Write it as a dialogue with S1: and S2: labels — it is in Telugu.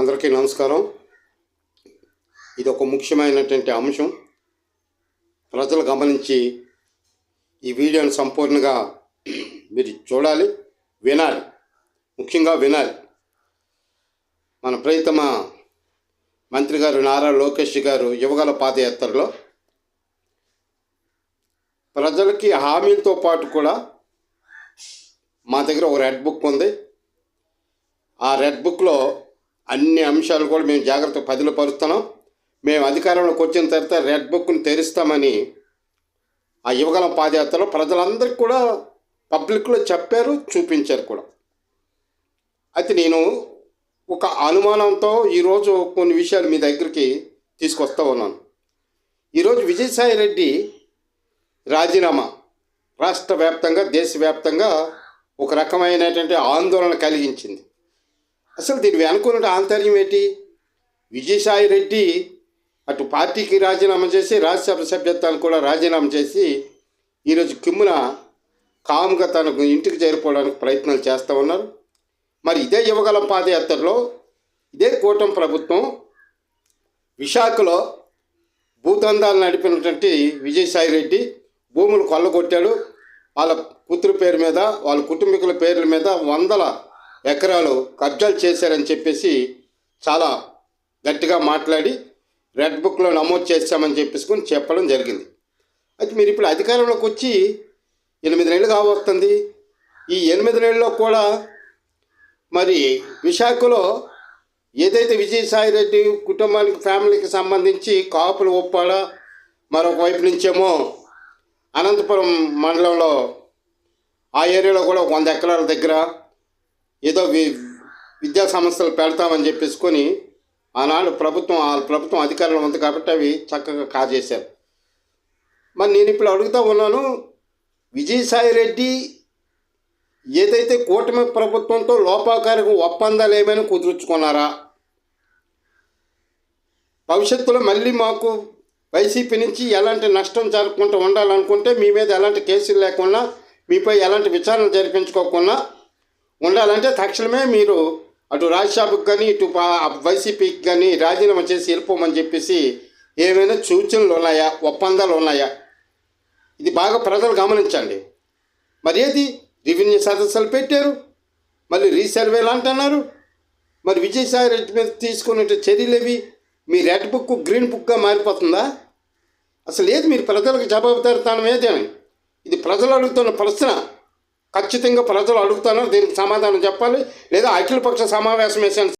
S1: అందరికీ నమస్కారం. ఇది ఒక ముఖ్యమైనటువంటి అంశం. ప్రజలు గమనించి ఈ వీడియోను సంపూర్ణంగా మీరు చూడాలి వినాలి. ముఖ్యంగా వినాలి. మన ప్రియతమ మంత్రి గారు నారా లోకేష్ గారు యువగల పాదయాత్రలో ప్రజలకి హామీలతో పాటు కూడా మా దగ్గర ఒక రెడ్ బుక్ ఉంది. ఆ రెడ్ బుక్లో అన్ని అంశాలు కూడా మేము జాగ్రత్త పదిలో పరుస్తున్నాం. మేము అధికారంలోకి వచ్చిన తర్వాత రెడ్ బుక్ను తెరుస్తామని ఆ యువగలం పాదయాత్రలో ప్రజలందరికీ కూడా పబ్లిక్లో చెప్పారు చూపించారు కూడా. అయితే నేను ఒక అనుమానంతో ఈరోజు కొన్ని విషయాలు మీ దగ్గరికి తీసుకొస్తా ఉన్నాను. ఈరోజు విజయసాయి రెడ్డి రాజీనామా. రాష్ట్ర వ్యాప్తంగా దేశవ్యాప్తంగా ఒక రకమైనటువంటి ఆందోళన కలిగించింది. అసలు దీని వెనుకున్న ఆంతర్యం ఏంటి? విజయసాయి రెడ్డి అటు పార్టీకి రాజీనామా చేసి రాజ్యసభ సభ్యత్వాన్ని కూడా రాజీనామా చేసి ఈరోజు కిమ్మున కాముగా తనకు ఇంటికి చేరుకోవడానికి ప్రయత్నాలు చేస్తూ ఉన్నారు. మరి ఇదే యువగలం పాదయాత్రలో ఇదే కూటమి ప్రభుత్వం విశాఖలో భూదందాలు నడిపినటువంటి విజయసాయి రెడ్డి భూములు కొల్లగొట్టాడు. వాళ్ళ కూతురు పేరు మీద వాళ్ళ కుటుంబీకుల పేర్ల మీద వందల ఎకరాలు కబ్జాలు చేశారని చెప్పేసి చాలా గట్టిగా మాట్లాడి రెడ్ బుక్లో నమోదు చేస్తామని చెప్పేసుకొని చెప్పడం జరిగింది. అయితే మీరు ఇప్పుడు అధికారంలోకి వచ్చి ఎనిమిది నెలలు కావస్తుంది. ఈ ఎనిమిది నెలల్లో కూడా మరి విశాఖలో ఏదైతే విజయసాయి రెడ్డి కుటుంబానికి ఫ్యామిలీకి సంబంధించి కాపులు ఒప్పాడ మరొక వైపు నుంచేమో అనంతపురం మండలంలో ఆ ఏరియాలో కూడా వంద ఎకరాల దగ్గర ఏదో వి విద్యా సంస్థలు పెడతామని చెప్పేసుకొని ఆనాడు ప్రభుత్వం ఆ ప్రభుత్వం అధికారంలో ఉంది కాబట్టి అవి చక్కగా కాజేశారు. మరి నేను ఇప్పుడు అడుగుతా ఉన్నాను విజయసాయి రెడ్డి ఏదైతే కూటమి ప్రభుత్వంతో లోపాకారిక ఒప్పందాలు ఏమైనా కుదుర్చుకున్నారా? భవిష్యత్తులో మళ్ళీ మాకు వైసీపీ నుంచి ఎలాంటి నష్టం జరగకుండా ఉండాలనుకుంటే మీ మీద ఎలాంటి కేసులు లేకుండా మీపై ఎలాంటి విచారణ జరిపించుకోకుండా ఉండాలంటే తక్షణమే మీరు అటు రాజ్యసభకు కానీ ఇటు వైసీపీకి కానీ రాజీనామా చేసి వెళ్ళిపోమని చెప్పేసి ఏమైనా సూచనలు ఉన్నాయా? ఒప్పందాలు ఉన్నాయా? ఇది బాగా ప్రజలు గమనించండి. మరి ఏది? రెవెన్యూ సదస్సులు పెట్టారు. మళ్ళీ రీసర్వేలు అంటున్నారు. మరి విజయసాయి రెడ్డి మీద తీసుకునే చర్యలు మీ రెడ్ బుక్ గ్రీన్ బుక్గా మారిపోతుందా? అసలు ఏది? మీరు ప్రజలకు జవాబుదారితనం ఏదేమి ఇది ప్రజలు అడుగుతున్న ప్రశ్న. ఖచ్చితంగా ప్రజలు అడుగుతున్నారు దీనికి సమాధానం చెప్పాలి. లేదా అఖిలపక్ష సమావేశం వేసాను